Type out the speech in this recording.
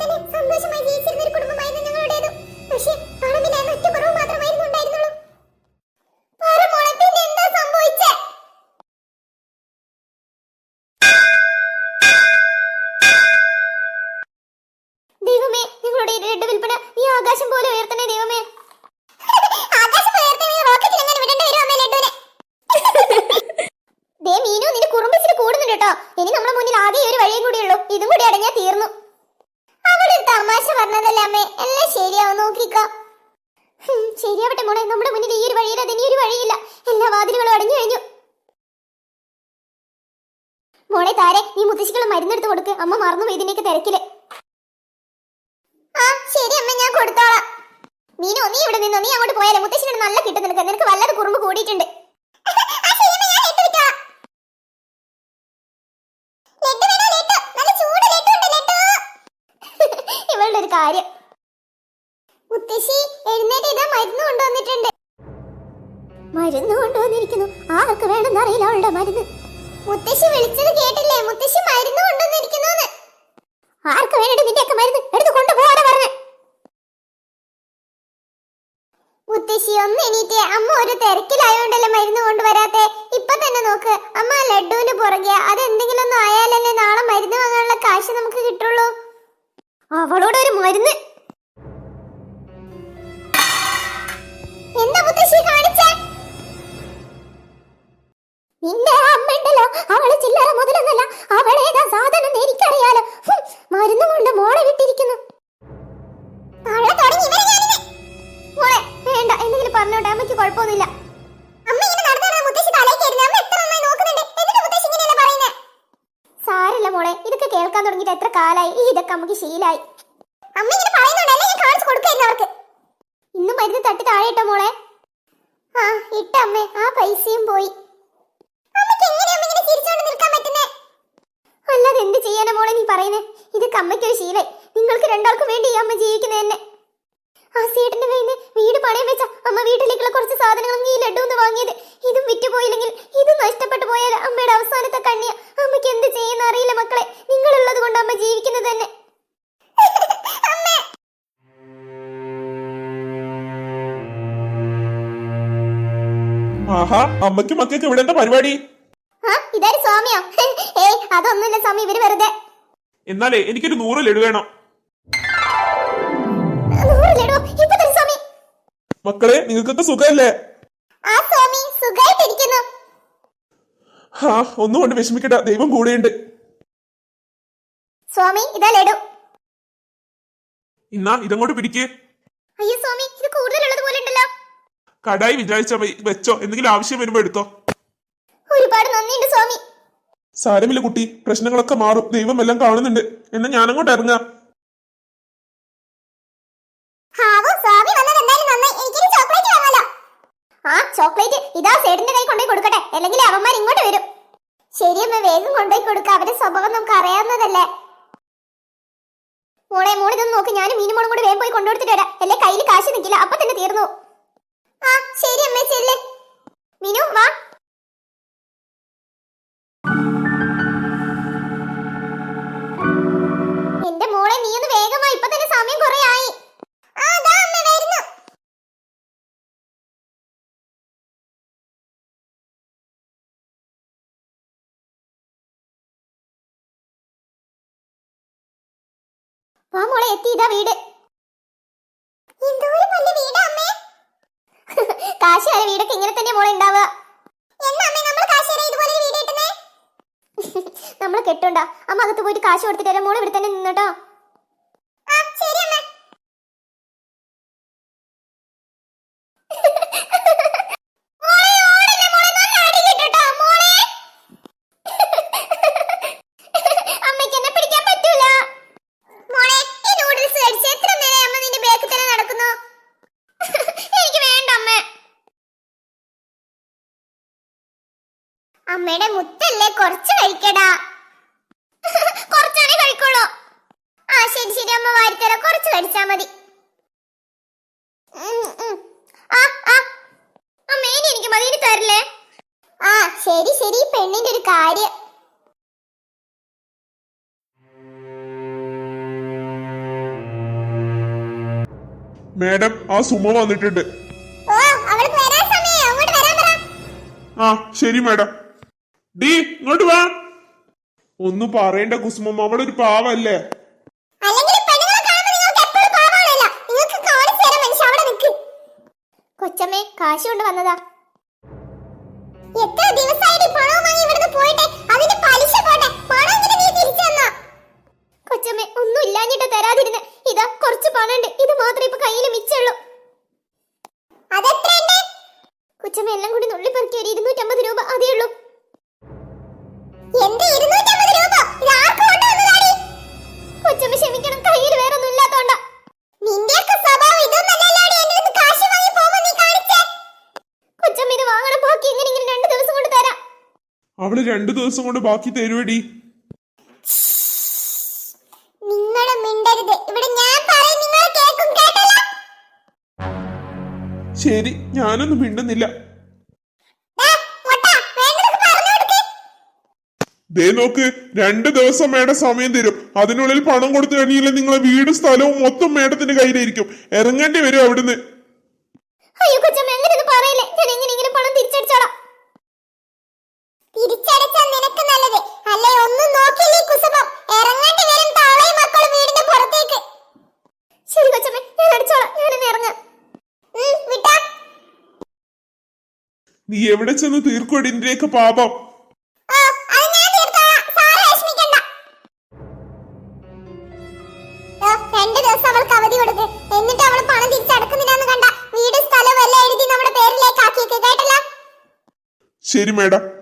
തന്നെ സന്തോഷമായി ഒരു പക്ഷേ ദൈവമേ ആകാശം പോലെ ദൈവമേ. ദേ മീനു ഇനി മുന്നിൽ ആകെ ഈ ഒരു വഴിയും കൂടി ഇതും കൂടി അടഞ്ഞാ തീർന്നു. തമാശ പറഞ്ഞതല്ലേ അമ്മേ? എല്ലാം ശരിയാവും. നോക്കിക്കോ. ശരിയാവട്ടെ മോളെ. നമ്മുടെ മുന്നിൽ ഈ ഒരു വഴിയില്ല ഇനി ഒരു വഴിയില്ല. എല്ലാ വാതിലുകളും അടഞ്ഞു കഴിഞ്ഞു. മോളെ താരെ നീ മുത്തശ്ശിക്കുള്ള മരുന്നെടുത്ത് കൊടുക്ക്. അമ്മ മറന്നു ഇതിനേക്ക് തിരക്കിൽ. ആ ശരി അമ്മ ഞാൻ കൊടുത്തോളാം. നീനോ നീ ഇവിടെ നിന്നോ? നീ അങ്ങോട്ട് പോയാലേ? മുത്തശ്ശിനോട് നല്ല കിട്ടും നിനക്ക്. നിനക്ക് വല്ലത് കുറുമ്പ് കൂടിയിട്ടുണ്ട് ഇവളുടെ ഒരു കാര്യം. മുത്തശ്ശി എഴുന്നേറ്റ് ഇതാ മരുന്ന് കൊണ്ടുവന്നിട്ടുണ്ട്. മരുന്ന് കൊണ്ടുവന്നിരിക്കുന്നു. ആർക്ക് വേണമെന്ന് അറിയില്ല അവളുടെ മരുന്ന്. മുത്തശ്ശി വിളിച്ചത് കേട്ടില്ലേ? മുത്തശ്ശി മരുന്ന് കൊണ്ടുവന്നിരിക്കുന്നു ആർക്ക് വേണ്ടി നിന്റെയൊക്കെ മരുന്ന് എടുത്ത് കൊണ്ടുപോകാനാ പറഞ്ഞു? മുത്തശ്ശി ഒന്ന് എണീറ്റ്. അമ്മ ഒരു തിരക്കിലായോണ്ടല്ലേ മരുന്ന് കൊണ്ടുവരാത്തെ? ഇപ്പൊ തന്നെ നോക്ക്. അമ്മ ലഡുവിന് പുറകെ. അത് എന്തെങ്കിലും ഒന്നും ആയാലല്ലേ നാളെ മരുന്ന് വാങ്ങാനുള്ള കാശ് നമുക്ക് കിട്ടുള്ളൂ. അവളോട് ഒരു മരുന്ന്. എന്താ കാണിച്ചേ? അവൾ സാധനം മോളെ വിട്ടിരിക്കുന്നു. മോളെ വേണ്ട എന്തെങ്കിലും സാരല്ല മോളെ ഇതൊക്കെ കേൾക്കാൻ തുടങ്ങിയിട്ട് എത്ര കാലായി? ഈ ഇതൊക്കെ നമുക്ക് ശീലായി. അമ്മ ഇങ്ങനെ പറയുന്നുണ്ടല്ലേ ഞാൻ കാണിച്ചു കൊടുക്കായിരുന്നു അവർക്ക്. ഇന്ന് മരുന്ന് തട്ടി താഴെ ഇട്ടോ മോളെ? ആ ഇട്ട അമ്മേ ആ പൈസയും പോയി. അല്ലാതെ എന്ത് ചെയ്യാനാ മോളെ നീ പറയുന്നേ? ഇതൊക്കെ അമ്മയ്ക്കൊരു ശീലായി നിങ്ങൾക്ക് രണ്ടാൾക്കും വേണ്ടി ഈ അമ്മ ജീവിക്കുന്നത് തന്നെ. ആ സീട്ടിന്റെ കയ്യിൽ വീട് പണയം വെച്ച അമ്മ വീട്ടിലേക്കുള്ള കുറച്ച് സാധനങ്ങളും ഈ ലഡു വാങ്ങിയത്. ഇതും വിറ്റുപോയില്ലെങ്കിൽ നഷ്ടപ്പെട്ടു പോയാൽ അമ്മയുടെ അവസാനത്തെ കണ്ണിയ. അമ്മയ്ക്ക് എന്ത് ചെയ്യുന്ന അറിയില്ല മക്കളെ. നിങ്ങളുള്ളത് കൊണ്ട് അമ്മ ജീവിക്കുന്നത് തന്നെ. ആഹാ അമ്മയ്ക്ക് മക്കൾക്ക് ഇവിടെ എന്താ പരിപാടി? ആ ഇതാര് സ്വാമിയോ? ഏയ് അതൊന്നുമില്ല സ്വാമി ഇവർ വെറുതെ. എന്നാലേ എനിക്കൊരു നൂറ് ലഡു വേണം. മക്കളെ നിങ്ങൾക്കൊക്കെ സുഖമല്ലേ? ആ സ്വാമി സുഖമായിട്ടിരിക്കുന്നു ആ ഒന്നും കൊണ്ട് വിഷമിക്കട്ട ദൈവം കൂടെയുണ്ട്. സ്വാമി ഇതാ ലഡു. ഇന്നാ ഇതങ്ങോട്ട് പിടിക്ക്. അയ്യോ സ്വാമി ഇത് കൂടുതലുള്ളത് പോലെ ഉണ്ടല്ലോ. കടായി വിചാരിച്ച വെച്ചോ. എന്തെങ്കിലും ആവശ്യം വരുമ്പോ എടുത്തോ. ഒരുപാട് നന്ദിയുണ്ട് സ്വാമി. സാരമില്ല കുട്ടി. പ്രശ്നങ്ങളൊക്കെ മാറും. ദൈവം എല്ലാം കാണുന്നുണ്ട്. എന്നാ ഞാനങ്ങോട്ട് ഇറങ്ങാം. ചോക്ലേറ്റ് ഇതാ സേടിന്റെ കൈ കൊണ്ടുപോയി കൊടുക്കട്ടെ. അല്ലെങ്കിൽ അവന്മാർ ഇങ്ങോട്ട് വരും. ശരി അമ്മ വേഗം കൊണ്ടുപോയി കൊടുക്ക. അവരുടെ സ്വഭാവം നമുക്ക് അറിയാവുന്നതല്ലേ. മോളെ മോളിതൊന്ന് നോക്ക്. ഞാനും മീനും മോളും കൂടി വേഗം പോയി കൊണ്ടുകൊടുത്തിട്ട് വരാം. അല്ലെ? കയ്യിൽ കാശ് നിൽക്കില്ല. അപ്പൊ തന്നെ തീർന്നു. ആ ശരി അമ്മേ ചെല്ലേ. മീനു വാ. വാ മോളെ എത്തി ഇതാ വീട്. കാശിയായ വീടൊക്കെ ഇങ്ങനെ തന്നെ മോളെ ഉണ്ടാവുക നമ്മൾ കെട്ടുണ്ടാ. അമ്മ അകത്ത് പോയിട്ട് കാശ് കൊടുത്തിട്ട് മോൾ ഇവിടെ തന്നെ നിന്നോട്ടോ അമ്മയ്ക്ക് എന്നെ പിടിക്കാൻ പറ്റൂല മോളെ ഈ നൂഡിൽസ് കഴിച്ച് എത്ര നേരം അമ്മ നിന്റെ ബാക്കിൽ തന്നെ നടക്കുന്നു എനിക്ക് വേണ്ട അമ്മ അമ്മയുടെ മുത്തല്ലേ കുറച്ച് കഴിക്കടാ. കുറച്ചാണേ കഴിക്കോളൂ ആ ശരി ശരി അമ്മ വാരിത്തരാം. കുറച്ച് കഴിച്ചാ മതി. ഉം, ഉം. ആ ആ. അമ്മ ഇനി എനിക്ക് മതി ഇനി തരില്ലേ? ആ ശരി ശരി പെണ്ണിന്റെ ഒരു കാര്യം. മാഡം ആ സുമ വന്നിട്ടുണ്ട്. ആ ശരി മാഡം. ഡി ഇങ്ങോട്ട് വാ. ഒന്നും പറയണ്ട കുസുമം അവളൊരു പാവല്ലേ? കൊച്ചമ്മേ കാശ് കൊണ്ട് വന്നതാ. എത്ര ദിവസമായിട്ട് പണവും വാങ്ങി ഇവിടുന്ന് പോയിട്ട് അതിന്റെ പലിശ പോട്ടെ? പണം നീ തിരിച്ചു തന്നാ. കൊച്ചമ്മേ ഒന്നും ഇല്ലാഞ്ഞിട്ട് തരാതിരുന്ന്. ഇതാ കുറച്ച് പണമുണ്ട്. ഇത് മാത്രമേ ഇപ്പൊ കയ്യിൽ മിച്ചുള്ളൂ. അതെത്ര കൊച്ചമ്മ എല്ലാം കൂടി നുള്ളിപ്പെറുക്കി ഒരു ഇരുന്നൂറ്റമ്പത് രൂപ അതേ ഉള്ളൂ. അവൾ രണ്ടു ദിവസം കൊണ്ട് ബാക്കി തരുവടി. നിങ്ങൾ മിണ്ടരുത്. ഇവിടെ ഞാൻ പറയും നിങ്ങൾ കേൾക്കും കേട്ടല്ലോ? ശരി ഞാനൊന്നും മിണ്ടുന്നില്ല ദാ, മൊട്ട, വേണ്ടതൊക്കെ പറഞ്ഞു കൊടുക്ക്. ദേ നോക്ക് രണ്ട് ദിവസം മേഡം സമയം തരും. അതിനുള്ളിൽ പണം കൊടുത്തു കഴിഞ്ഞില്ല നിങ്ങളെ വീടും സ്ഥലവും മൊത്തം മേഡത്തിന്റെ കയ്യിലായിരിക്കും. ഇറങ്ങേണ്ടി വരും അവിടുന്ന്. അയ്യോ കൊച്ചമ്മ പറയില്ലേ. ഞാൻ എങ്ങനെയെങ്കിലും പണം തിരിച്ചടിച്ചോളാം? നിനക്ക് നല്ലത്. അല്ലേ ഒന്നും നോക്കിയില്ലേ കുസുമം ഇറങ്ങേണ്ടി വരും താളയും മക്കളും വീടിന്റെ പുറത്തേക്ക്. ശരി കൊച്ചമ്മ ഞാൻ അടിച്ചോളാം. ഞാനിന്ന് ഇറങ്ങാം. നീ എവിടെ ചെന്ന് തീർക്കൊടി പാപം? ശരി മേഡം.